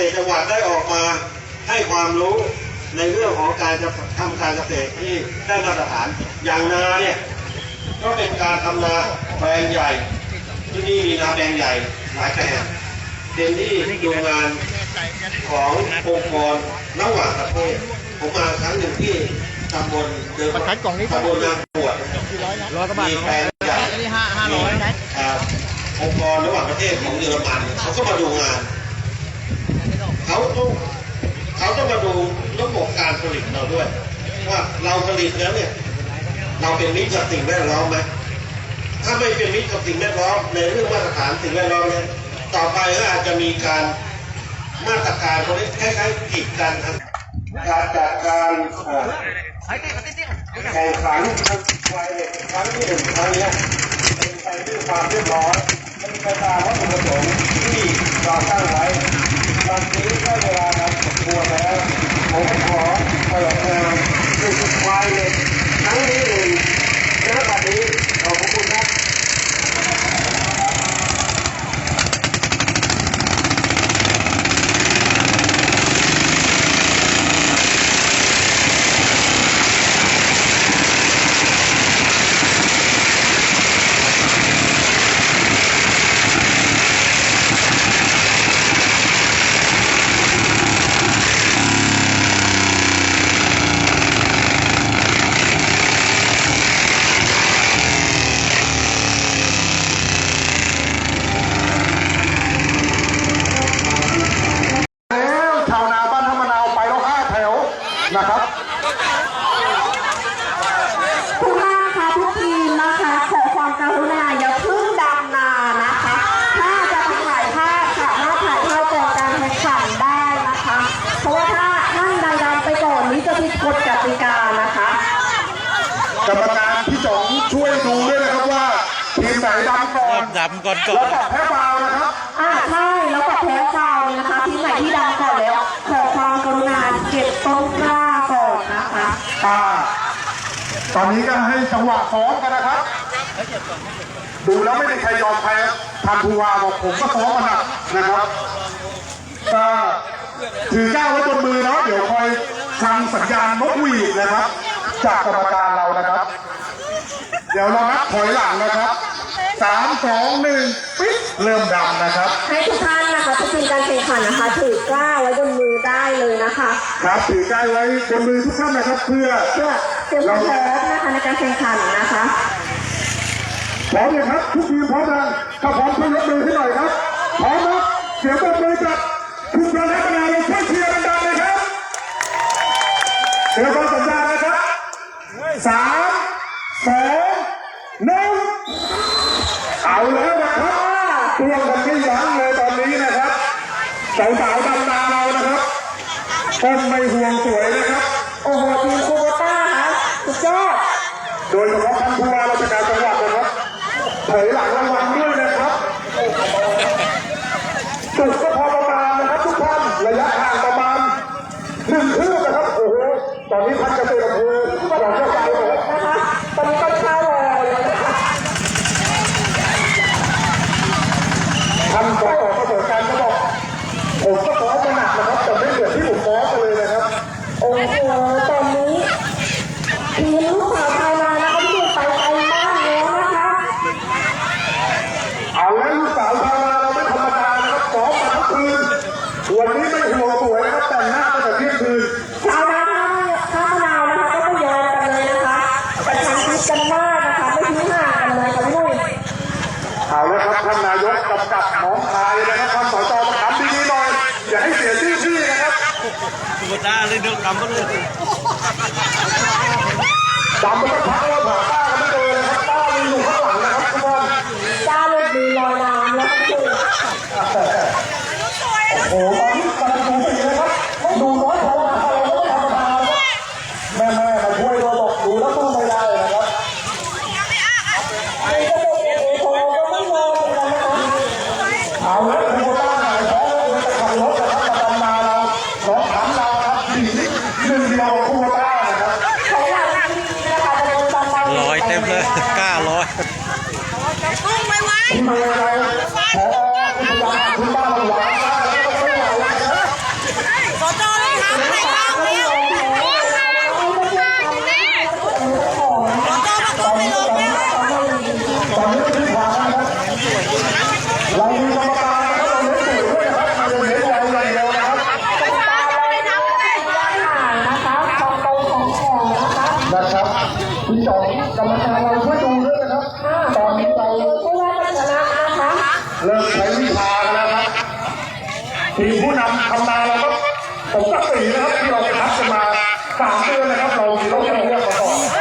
างเกษตรจังหวัดได้ออกมาให้ความรู้ในเรื่องของการจะทำการเกษตรที่ได้มาตรฐานอย่างนาเนี่ยก็เป็นการทำนาแปลงใหญ่ที่นี่มีนาแปลงใหญ่หลายแปลงเป็นที่ดูงานขององค์กรระหว่างประเทศผมมาครั้งหนึ่งที่ตำบลเดิมประทัดกล่องนี้ตำบลนางปวดร้อยกว่าบาทมีแปลงใหญ่อันนี้ห้าห้าร้อยนะอ่าองค์กรระหว่างประเทศของเยอรมันเขาก็มาดูงาน เขาต้องเขาต้องมาดูระบบการผลิตเราด้วย ว่าเราผลิตแล้วเนี่ย เราเป็นมิตรกับสิ่งแวดล้อมไหมถ้าไม่เป็นมิตรกับสิ่งแวดล้อมในเรื่องมาตรฐานสิ่งแวดล้อมเนี่ยต่อไปก็อาจจะมีการมาตรการเขาเรียกคล้ายๆกีดกันทาการจัดการแข่งขันไฟเด็กครั้งที่หนึ่งครั้งเนี้ยเป็นไปด้วยความเรียบร้อยเป็นไปตามวัตถุประสงค์ที่เราตั้งไว้ ตอนนี้ก็เวลานั้นสมควรแล้วผมขอเปิดงานคือไฟเด็กครั้งที่หนึ่งณบัดนี้ขอบพระคุณครับ แล้วชาวนาบ้านธรรมนาวไปแล้วห้าแถว นะครับทุกท่านคะทุกทีมนะคะขอความกรุณาอย่าเพิ่งดำนานะคะ ถ้าจะไปถ่ายภาพสามารถถ่ายภาพก่อนการแข่งขันได้นะคะ เพราะว่าถ้าท่านใดดำไปก่อนนี้จะผิดกฎกติกานะคะ กรรมการพี่จ๋องช่วยดูด้วยนะครับว่าทีมไหนดำก่อนดำก่อนก่อแล้วนก็แพ้ฟาวนะครับ อ่าใช่แล้วก็แพ้ฟาวล์นะคะทีมไหนที่ดำก่อน อ่าตอนนี้ก็ให้จังหวะซ้อมกันนะครับ ดูแล้วไม่มีใครยอมใครครับทางผู้ว่าบอกผมก็ซ้อมมาหนักนะครับก็ถือก้าวไว้บนมือเนาะเดี๋ยวคอยฟังสัญญาณนกหวีดนะครับ จากกรรมการเรานะครับ เดี๋ยวเรานับถอยหลังนะครับสามสองหนึ่งปิ๊บเริ่มดำนะครับ ให้ทุกท่านนะคะทุกทีมการแข่งขันนะคะ ถือกล้าไว้บนมือ คะครับถือใกล้ไว้บนมือทุกท่านนะครับ เพื่อเพื่อเตรียมความพร้อมนะคะในการแข่งขันนะคะพร้อมเลยครับทุกทีมพร้อมยังถ้าพร้อมช่วยยกมือให้หน่อยครับพร้อมครับเสียงปรบมือจากทุกประเทศนาเราช่วยเชียร์ดังๆเลยครับเดี๋ยวฟังสัญญาณนะครับสามสองหนึ่งเอาแล้วนะครับตัวกันไม่ยั้งเลยตอนนี้นะครับสาวๆดำนาเรานะครับ ต้นไม่ห่วงสวยนะครับ โอ้โหทีมคูโบต้าค่ะสุดยอด โดยเฉพาะท่านผู้ว่าราชการจังหวัดนะครับเผยหลังรางวัลด้วยนะครับจุดก็พอประมาณนะครับทุกท่านระยะห่างประมาณหนึ่งคืบนะครับโอ้โหตอนนี้ท่านเกษตรอำเภอหวังเข้าใจเลย นะคะตอนนี้ต้นข้าวรอเลยนะคะ ท่านสอสประเสริฐการก็บอกผมก็ฟ้องมาหนักนะครับแต่ไม่เหมือนที่ผมฟ้องกันเลยนะครับ โอ้โหตอนนี้ทีมลูกสาวไทยมานะคะที่ไปไกลมากแล้วนะคะ เอาแล้วลูกสาวชาวนาเราไม่ธรรมดานะครับฟ้องมาทั้งคืนวันนี้ไม่ห่วงสวยนะครับแต่งหน้าตั้งแต่เที่ยงคืน ชาวนาท่ามะนาวนะคะก็ไม่ยอมกันเลยนะคะประชันชิดกันมากนะคะไม่ทิ้งห่างกันเลยค่ะพี่นุ่ย เอาละครับท่านนายกกำกับหนองคายนะครับท่านสจมาทำดีๆหน่อย อย่าให้เสียชื่อที่นะครับ ตัวด้าเล ร้อยเต็มเลยก้าร้อยกุ้ไว้ไว้ขอจอเลยครับในบ้าเดียว ทีมผู้นำทำนาเราก็ผมกับสีนะครับที่เราคักกันมาสามเดือนนะครับเราเราจะเลือกมาต่อ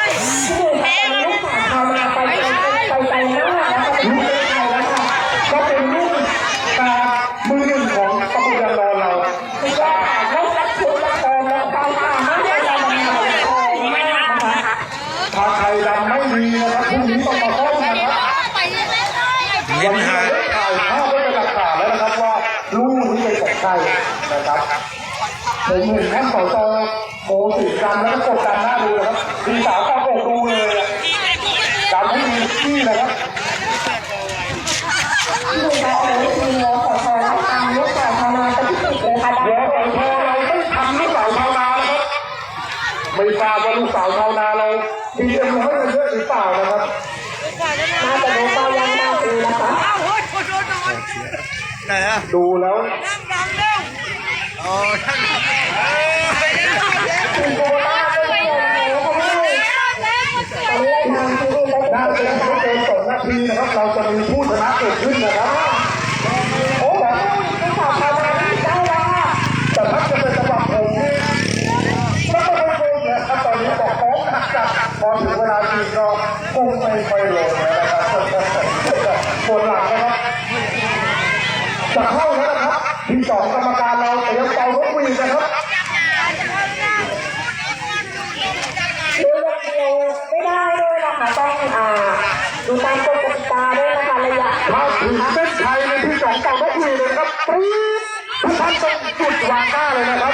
ผมเห็นท่านสจโมสีดำแล้วก็กดดันหน้าดูนะครับทีสาวก็โกดูเลยอะดำให้ดีที่นะครับที่หนึ่งค่ะโอ้ยทีมเราขอขอรับตามลูกสาวชาวนาเป็นที่ติดเลยค่ะเดี๋ยวสจเราไม่ทำลูกสาวชาวนานะครับไม่ทราบว่าลูกสาวชาวนาเรามีเอ็มร้อยเยอะหรือเปล่านะครับน่าจะรู้เป้ายังมากดีนะคะไหนอะดูแล้วอ๋อท่านทีมโบต้าก็ไม่ยอมแพ้เขาไม่ให้ตอนนี้ทางทีมได้ น่า ได้ จะ นะคะ ไม่เกินสองนาทีนะครับ เราจะมีผู้ชนะเกิดขึ้นนะครับ โอ้โหลูกสาวชาวนาที่ได้แล้วค่ะ แต่ถ้าจะเป็นจังหวะผมนี่ก็ไม่ค่อยลงนะครับตอนนี้บอกโค้งหนักจัด พอถึงเวลาจริงก็กุ้งไม่ค่อยลงนะครับปวดหลังนะครับจะเข้าแล้วนะครับทีสองกรรมการเราเตรียมเป่านกหวีดนะครับดูอย่างเดียวไม่ได้ด้วยนะคะต้องอ่าดูตามกฎกติกาด้วยนะคะระยะถ้าถึงเส้นชัยในที่สองเป่านกหวีดเลยครับปรี๊ดทุกท่านต้องจุดวางหน้าเลยนะครับ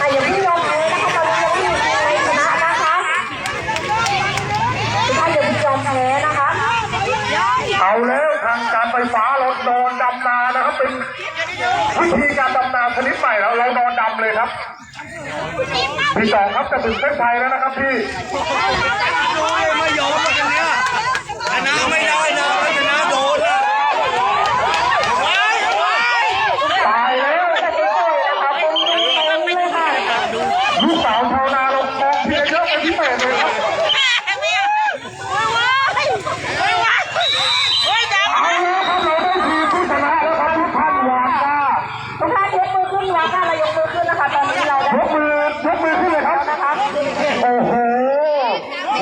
อะอย่าเพิ่งยอมแพ้นะคะตอนนี้ยังไม่มีใครชนะนะคะทุกท่านอย่าเพิ่งยอมแพ้นะคะ เอาแล้วทางการไฟฟ้าเรานอนดำนานะครับ เป็นวิธีการดำนาชนิดใหม่แล้ว เรานอนดำเลยครับพี่สองครับจะถึงเส้นชัยแล้วนะครับพี่ไม่ยอมกันเนี่ยชนะไม่ได้นะชนะโดนนะว้ายว้าย ตายแล้ว แต่ไม่ป่วยนะคะคงไม่เลยค่ะ ลูกสาวชาวนาเรามองเพียงเยอะเป็นพิเศษเลยครับเอาแล้วครับเราได้ทีมผู้ชนะแล้วครับทุกท่านวางหน้า ทุกท่านยกมือขึ้นวางค่ะเรายกมือขึ้นนะคะ ตอนนี้เราได้ ยกมือยกมือขึ้นเลยครับ นะคะ โอ้โห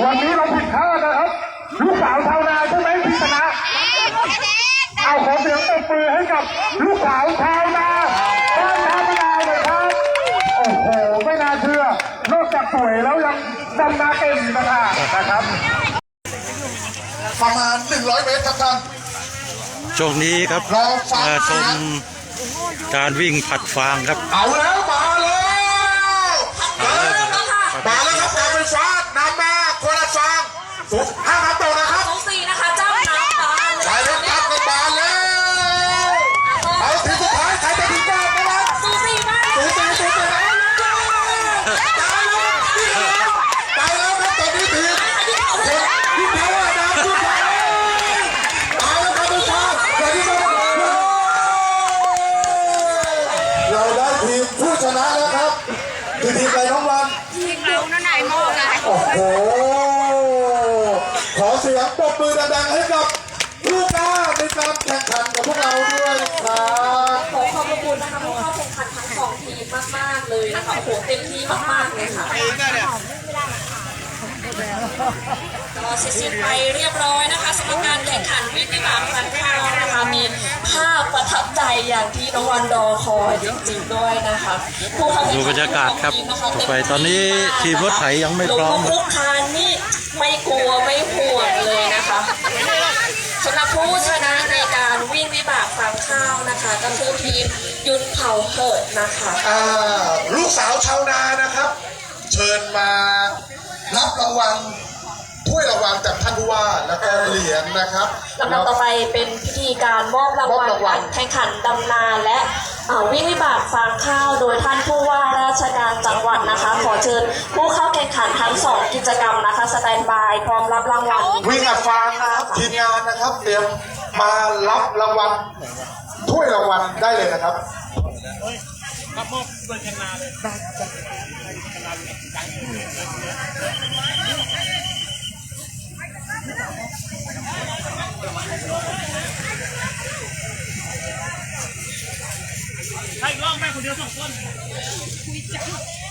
วันนี้เราผิดคาดนะครับ ลูกสาวชาวนาใช่ไหมที่ชนะ เอาขอเสียงปรบ มือให้กับลูกสาวชาวนาบ้านท่ามะนาวเลยครับ โอ้โห ไม่น่าเชื่อ นอกจากสวยแล้วยังดำนาเก่งอีกนะคะนะครับ ประมาณ 100 เมตรครับท่านช่วงนี้ครับรอฟังมาชมการวิ่งผัดฟางครับ เอาแล้วมาแล้วมาแล้วครับมาแล้วครับการไฟฟ้านำมาคนละฟางสุดห้าครับต่อนะครับ สองสี่นะคะเจ้าน้ำตาล ไปแล้วครับกันมาแล้วเอาทีสุดท้ายใครจะถึงก่อนนะครับ สูสีมาก สูสีสูสีตายแล้วตายแล้วตายแล้วครับตอนนี้ทีมคนที่เขาอะดำสุดท้ายตายแล้วครับทุกท่านสวัสดีครับเราได้ทีมผู้ ชนะแล้วครับคือทีมอะไรน้องวันทีมเรานั่นไหนมองไงโอ้โหขอเสียงปรบมือดังๆให้กับลูกค้าในการแข่งขันกับพวกเราด้วยครับขอขอบคุณนะคะผู้เข้าแข่งขันทั้งสองทีมมากๆเลยนะคะโอ้โหเต็มที่มากๆเลยค่ะ ก็เสร็จสิ้นไปเรียบร้อยนะคะสำหรับการแข่งขันวิ่งในบางฟันข้าวนะคะมีภาพประทับใจอย่างที่น้องวันรอคอยจริงๆด้วยนะคะผู้เข้าแข่งดูขันบรรยากาศครับทั้งสงทีมนะคะต่อไปตอนนี้ทีมรถไถยังไม่พร้อมลงลุกคานนี่ไม่กลัวไม่ห่วงเลยนะคะสำหรับผู้ชนะในการวิ่งวิบากฟางข้าวนะคะ ก็คือทีมยุนเผาเหิดนะคะอ่าลูกสาวชาวนานะครับ เชิญมารับรางวัล ถ้วยรางวัลจากท่านผู้ว่าแล้วก็เหรียญนะครับ ลำดับต่อไปเป็นพิธีการมอบรางวัลมอบรางวัลแข่งขันดำนาและเอ่อวิ่งวิบากฟางข้าวโดยท่านผู้ว่าราชการจังหวัดนะคะ ขอเชิญผู้เข้าแข่งขันทั้งสองกิจกรรมนะคะสแตนบายพร้อมรับรางวัลวิ่งอัดฟางนะครับทีมงานนะครับ เตรียมมารับรางวัลถ้วยรางวัลได้เลยนะครับเใครลองแม่คนเดียวสองคนคุยจ้า